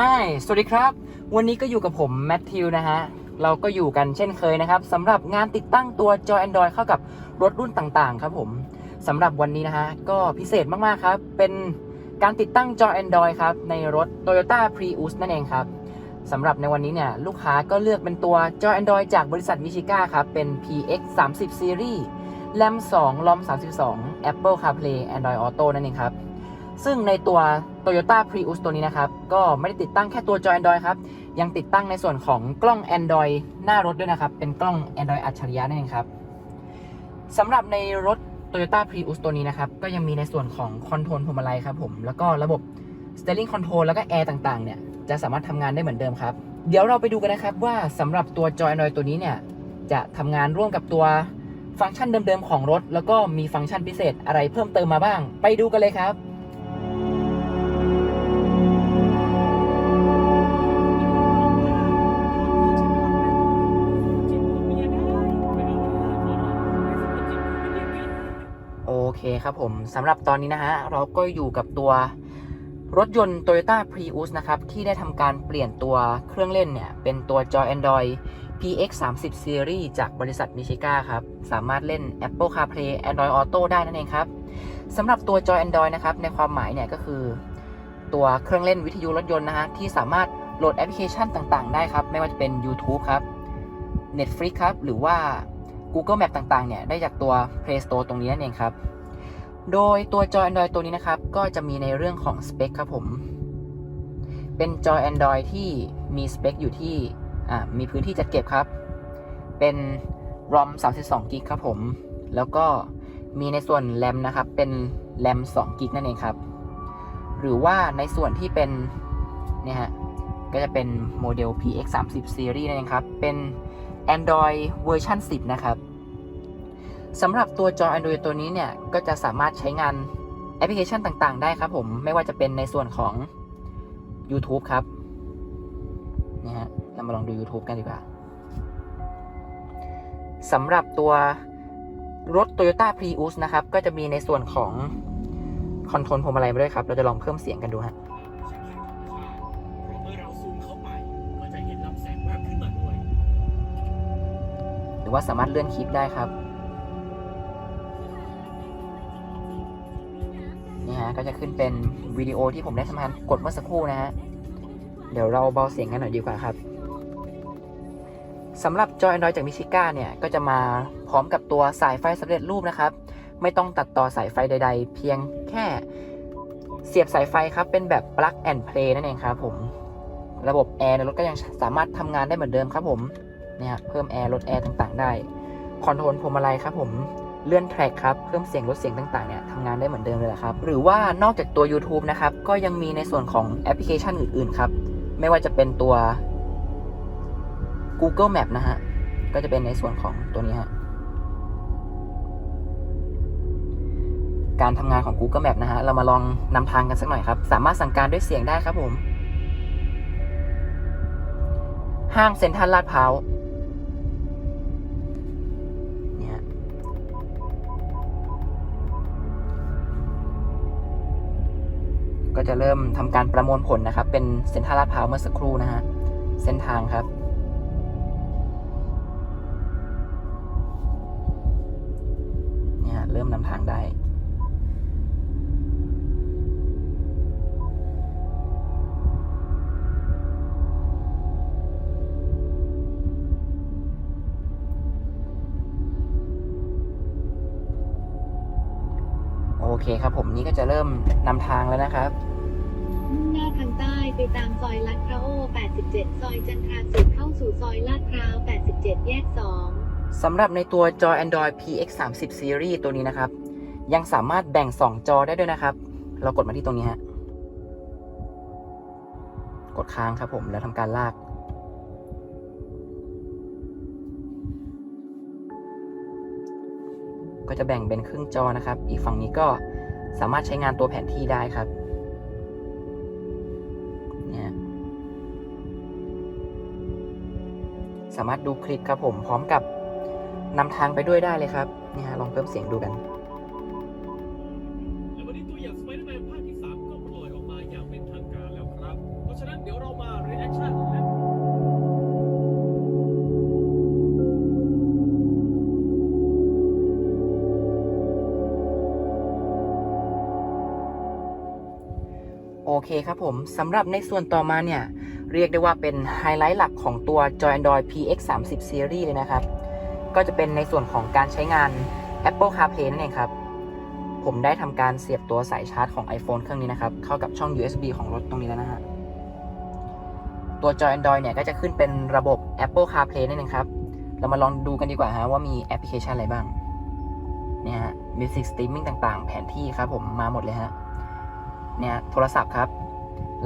Hi สวัสดีครับ วันนี้ก็อยู่กับผมแมทธิวนะฮะ เราก็อยู่กันเช่นเคยนะครับสำหรับงานติดตั้งตัวจอ Android เข้ากับรถรุ่นต่างๆ ครับผมสำหรับวันนี้นะฮะ ก็พิเศษมากๆครับ เป็นการติดตั้งจอ Android ครับ ในรถ Toyota Prius นั่นเองครับสำหรับในวันนี้เนี่ย ลูกค้าก็เลือกเป็นตัวจอ Android จากบริษัทมิชิก้าครับ เป็น PX 3 0 Series RAM 2 ROM 32 Apple CarPlay Android Auto นั่นเองครับ ซึ่งในตัว Toyota Prius ตัวนี้นะครับ ก็ไม่ได้ติดตั้งแค่ตัวจอ Android ครับ ยังติดตั้งในส่วนของกล้อง Android หน้ารถด้วยนะครับ เป็นกล้อง Android อัจฉริยะนั่นเองครับสำหรับในรถ Toyota Prius ตัวนี้นะครับ ก็ยังมีในส่วนของคอนโทรลพวงมาลัยครับผม แล้วก็ระบบ Steering Control แล้วก็แอร์ต่างๆ เนี่ย จะสามารถทำงานได้เหมือนเดิมครับ เดี๋ยวเราไปดูกันนะครับว่าสำหรับตัวจอ Android ตัวนี้เนี่ย จะทำงานร่วมกับตัวฟังก์ชันเดิมๆของรถ แล้วก็มีฟังก์ชันพิเศษอะไรเพิ่มเติมมาบ้าง ไปดูกันเลยครับ คครับผมสำหรับตอนนี้นะฮะเราก็อยู่กับตัวรถยนต์ Toyota Prius นะครับ ที่ได้ทำการเปลี่ยนตัวเครื่องเล่นเนี่ย เป็นตัวจอ Android PX 3 0 Series จากบริษัทมิชิก้าครับ สามารถเล่น Apple CarPlay Android Auto ได้นั่นเองครับสำหรับตัวจอ Android นะครับ ในความหมายเนี่ยก็คือ ตัวเครื่องเล่นวิทยุรถยนต์นะฮะ ที่สามารถโหลดแอปพลิเคชันต่างๆ ได้ครับ ไม่ว่าจะเป็น YouTube ครับ Netflix ครับ หรือว่า Google Map ต่างๆ เนี่ย ได้จากตัว Play Store ตรงนี้นั่นเองครับ โดยตัวจอ Android ตัวนี้นะครับ ก็จะมีในเรื่องของสเปคครับผม เป็นจอ Android ที่มีสเปคอยู่ที่มีพื้นที่จัดเก็บครับ เป็น ROM 32กิกครับผม แล้วก็มีในส่วน RAM นะครับ เป็น RAM 2กิกนั่นเองครับ หรือว่าในส่วนที่เป็นเนี่ยฮะ ก็จะเป็นโมเดล PX 3 0 Series นั่นเองครับ เป็น Android เวอร์ชัน10 นะครับ สำหรับตัวจอ Android ตัวนี้เนี่ย ก็จะสามารถใช้งานแอปพลิเคชันต่างๆ ได้ครับผม ไม่ว่าจะเป็นในส่วนของ YouTube ครับนะฮะเรามาลองดู YouTube กันดีกว่าสำหรับตัวรถ Toyota Prius นะครับ ก็จะมีในส่วนของคอนโทรลพวงมาลัยมาด้วยครับ เราจะลองเพิ่มเสียงกันดูฮะหรือว่าสามารถเลื่อนคลิปได้ครับ ก็จะขึ้นเป็นวิดีโอที่ผมได้ทำการกดเมื่อสักครู่นะฮะ เดี๋ยวเราเบาเสียงกันหน่อยดีกว่าครับสำหรับจอ Android จากมิชิก้าเนี่ย ก็จะมาพร้อมกับตัวสายไฟสำเร็จรูปนะครับ ไม่ต้องตัดต่อสายไฟใด ๆ เพียงแค่เสียบสายไฟครับ เป็นแบบ plug and play นั่นเองครับผม ระบบแอร์ในรถก็ยังสามารถทำงานได้เหมือนเดิมครับผมเนี่ยครับเพิ่มแอร์ลดแอร์ต่างๆ ได้คอนโทรลพวงมาลัยครับผม เลื่อนแทร็กครับเพิ่มเสียงลดเสียงต่างๆเนี่ยทำงานได้เหมือนเดิมเลยครับ หรือว่านอกจากตัว YouTube นะครับ ก็ยังมีในส่วนของแอปพลิเคชันอื่นๆครับ ไม่ว่าจะเป็นตัว Google Map นะฮะ ก็จะเป็นในส่วนของตัวนี้ฮะการทำงานของ Google Map นะฮะ เรามาลองนำทางกันสักหน่อยครับ สามารถสั่งการด้วยเสียงได้ครับผม ห้างเซ็นทรัลลาดพร้าว ก็จะเริ่มทำการประมวลผลนะครับ เป็นเซ็นทรัลลาดพร้าวเมื่อสักครู่นะฮะเส้นทางครับ เนี่ยเริ่มนำทางได้ โอเคครับผมนี่ก็จะเริ่มนำทางแล้วนะครับ หน้าทางใต้ไปตามซอยลาดพร้าว 87 ซอยจันทราสิทธิ์เข้าสู่ซอยลาดพร้าว 87 แยก 2 สำหรับในตัวจอ Android PX 3 0 Series ตัวนี้นะครับ ยังสามารถแบ่ง 2 จอได้ด้วยนะครับ เรากดมาที่ตรงนี้ฮะ กดค้างครับผมแล้วทำการลากก็จะแบ่งเป็นครึ่งจอนะครับ อีกฝั่งนี้ก็สามารถใช้งานตัวแผนที่ได้ครับ สามารถดูคลิปครับผมพร้อมกับนำทางไปด้วยได้เลยครับเนี่ยลองเพิ่มเสียงดูกันและวันนี้ตัวอย่างสไปเดอร์แมนภาคที่สามก็ปล่อยออกมาอย่างเป็นทางการแล้วครับ เพราะฉะนั้นเดี๋ยวเรามาเรีแอคชั่นและโอเคครับผมสำหรับในส่วนต่อมาเนี่ย เรียกได้ว่าเป็นไฮไลท์หลักของตัว Joy Android PX 3 0 Series เลยนะครับ ก็จะเป็นในส่วนของการใช้งาน Apple CarPlay นั่นเองครับ ผมได้ทำการเสียบตัวสายชาร์จของ iPhone เครื่องนี้นะครับ เข้ากับช่อง USB ของรถตรงนี้แล้วนะฮะตัว Joy Android เนี่ยก็จะขึ้นเป็นระบบ Apple CarPlay นั่นเองครับ เรามาลองดูกันดีกว่าฮะว่ามีแอปพลิเคชันอะไรบ้างเนี่ยฮะ Music Streaming ต่างๆ แผนที่ครับผมมาหมดเลยฮะเนี่ยโทรศัพท์ครับ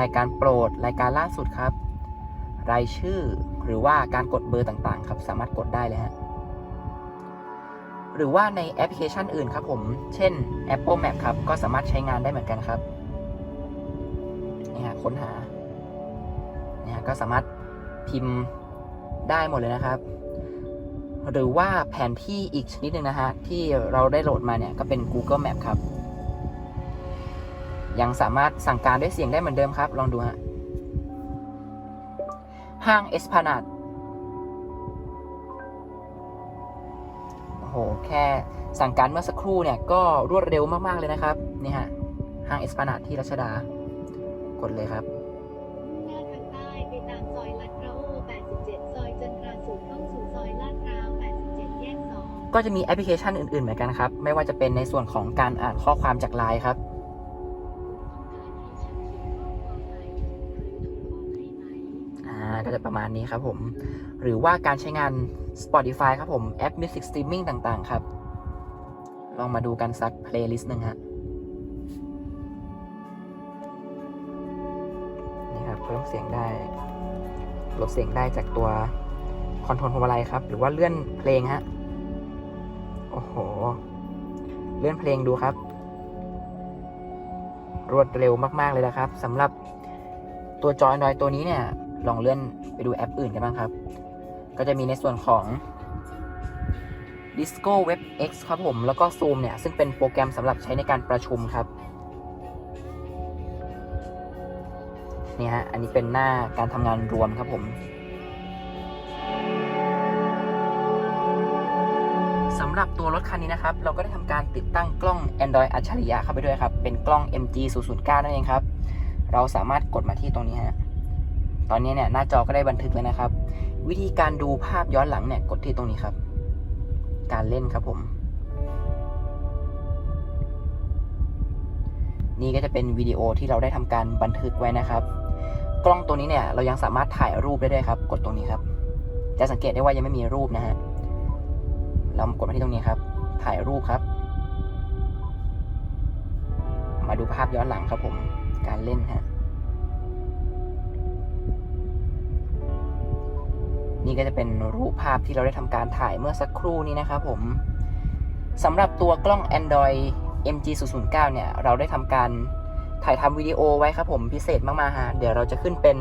รายการโปรด รายการล่าสุดครับ รายชื่อ หรือว่าการกดเบอร์ต่างๆ ครับ สามารถกดได้เลยฮะหรือว่าในแอปพลิเคชันอื่นครับผม เช่น Apple Map ครับ ก็สามารถใช้งานได้เหมือนกันครับนี่ฮะค้นหาเนี่ยฮะก็สามารถพิมพ์ได้หมดเลยนะครับ หรือว่าแผนที่อีกชนิดหนึ่งนะฮะ ที่เราได้โหลดมาเนี่ย ก็เป็น Google Map ครับ ยังสามารถสั่งการด้วยเสียงได้เหมือนเดิมครับ ลองดูฮะ ห้างเอสพานาดโอ้โห แค่สั่งการเมื่อสักครู่เนี่ย ก็รวดเร็วมาก ๆ เลยนะครับ นี่ฮะ ห้างเอสพานาดที่รัชดา กดเลยครับหน้าทางใต้ไปตามซอยลาดพร้าว87 ซอยจันทราสูตรเข้าสู่ซอยลาดพร้าว87 แยก 2 ก็จะมีแอปพลิเคชันอื่น ๆ เหมือนกันครับ ไม่ว่าจะเป็นในส่วนของการอ่านข้อความจากไลน์ครับ ก็จะประมาณนี้ครับผม หรือว่าการใช้งาน Spotify ครับผม แอป Music Streaming ต่างๆ ครับ ลองมาดูกันสักเพลย์ลิสต์หนึ่งฮะนี่ครับเพิ่มเสียงได้ลดเสียงได้จากตัวคอนโทรลพวงมาลัยครับ หรือว่าเลื่อนเพลงฮะ โอ้โห เลื่อนเพลงดูครับ รวดเร็วมาก ๆ เลยนะครับสำหรับตัวจอ Android ตัวนี้เนี่ย ลองเลื่อนไปดูแอปอื่นกันบ้างครับ ก็จะมีในส่วนของ Disco Web X ครับผม แล้วก็ Zoom เนี่ย ซึ่งเป็นโปรแกรมสำหรับใช้ในการประชุมครับนี่ฮะ อันนี้เป็นหน้าการทำงานรวมครับผมสำหรับตัวรถคันนี้นะครับ เราก็ได้ทำการติดตั้งกล้อง Android อัจฉริยะเข้าไปด้วยครับ เป็นกล้อง MG 0 0 9นั่นเองครับ เราสามารถกดมาที่ตรงนี้ฮะ ตอนนี้เนี่ยหน้าจอก็ได้บันทึกแล้วนะครับ วิธีการดูภาพย้อนหลังเนี่ยกดที่ตรงนี้ครับ การเล่นครับผม นี่ก็จะเป็นวิดีโอที่เราได้ทำการบันทึกไว้นะครับ กล้องตัวนี้เนี่ยเรายังสามารถถ่ายรูปได้ด้วยครับ กดตรงนี้ครับ จะสังเกตได้ว่ายังไม่มีรูปนะฮะเรากดมาที่ตรงนี้ครับ ถ่ายรูปครับ มาดูภาพย้อนหลังครับผม การเล่นฮะ นี่ก็จะเป็นรูปภาพที่เราได้ทำการถ่ายเมื่อสักครู่นี้นะครับผมสำหรับตัวกล้อง Android MG 0 0 9เนี่ย เราได้ทำการถ่ายทำวิดีโอไว้ครับผมพิเศษมากๆฮะเดี๋ยวเราจะขึ้นเป็น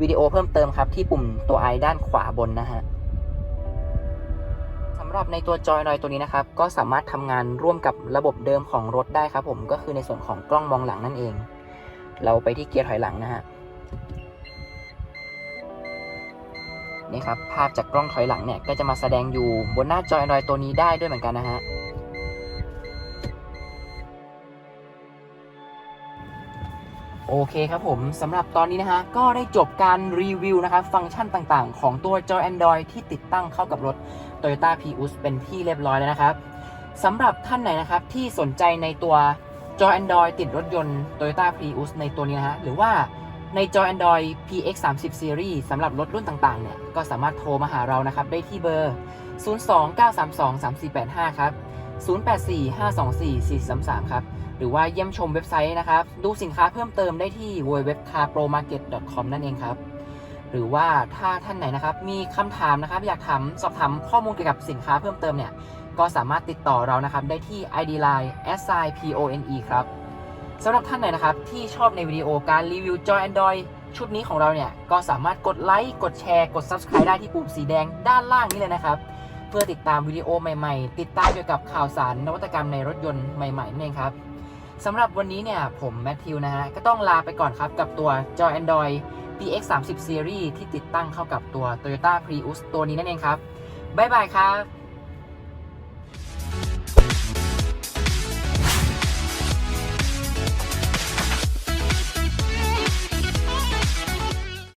วิดีโอเพิ่มเติมครับที่ปุ่มตัว i ด้านขวาบนนะฮะสำหรับในตัวจอยนอยตัวนี้นะครับ ก็สามารถทำงานร่วมกับระบบเดิมของรถได้ครับผมก็คือในส่วนของกล้องมองหลังนั่นเอง เราไปที่เกียร์ถอยหลังนะฮะ นี่ครับภาพจากกล้องถอยหลังเนี่ยก็จะมาแสดงอยู่บนหน้าจอยนอยตัวนี้ได้ด้วยเหมือนกันนะฮะโอเคครับผมสำหรับตอนนี้นะฮะ ก็ได้จบการรีวิวนะครับ ฟังก์ชันต่างๆ ของตัวจอ Android ที่ติดตั้งเข้ากับรถ Toyota Prius เป็นที่เรียบร้อยแล้วนะครับสำหรับท่านไหนนะครับ ที่สนใจในตัวจอ Android ติดรถยนต์ Toyota Prius ในตัวนี้นะฮะ หรือว่า ในจอ Android PX 3 0 Series สำหรับรถรุ่นต่างๆ เนี่ย ก็สามารถโทรมาหาเรานะครับ ได้ที่เบอร์ 029323485 ครับ 0845244433 ครับ หรือว่าเยี่ยมชมเว็บไซต์นะครับ ดูสินค้าเพิ่มเติมได้ที่ www.carpromarket.com นั่นเองครับ หรือว่าถ้าท่านไหนนะครับ มีคำถามนะครับ อยากถามสอบถามข้อมูลเกี่ยวกับสินค้าเพิ่มเติมเนี่ย ก็สามารถติดต่อเรานะครับ ได้ที่ ID Line s i p o n e ครับ สำหรับท่านไหนนะครับที่ชอบในวิดีโอการรีวิวจอ Android ชุดนี้ของเราเนี่ย ก็สามารถกดไลค์ กดแชร์ กด Subscribe ได้ที่ปุ่มสีแดงด้านล่างนี้เลยนะครับ เพื่อติดตามวิดีโอใหม่ๆ ติดตามเกี่ยวกับข่าวสารนวัตกรรมในรถยนต์ใหม่ๆนั่นเองครับสำหรับวันนี้เนี่ย ผมแมทธิวนะฮะ ก็ต้องลาไปก่อนครับกับตัวจอ Android PX 3 0 Series ที่ติดตั้งเข้ากับตัว Toyota Prius ตัวนี้นั่นเองครับบ๊ายบายครับ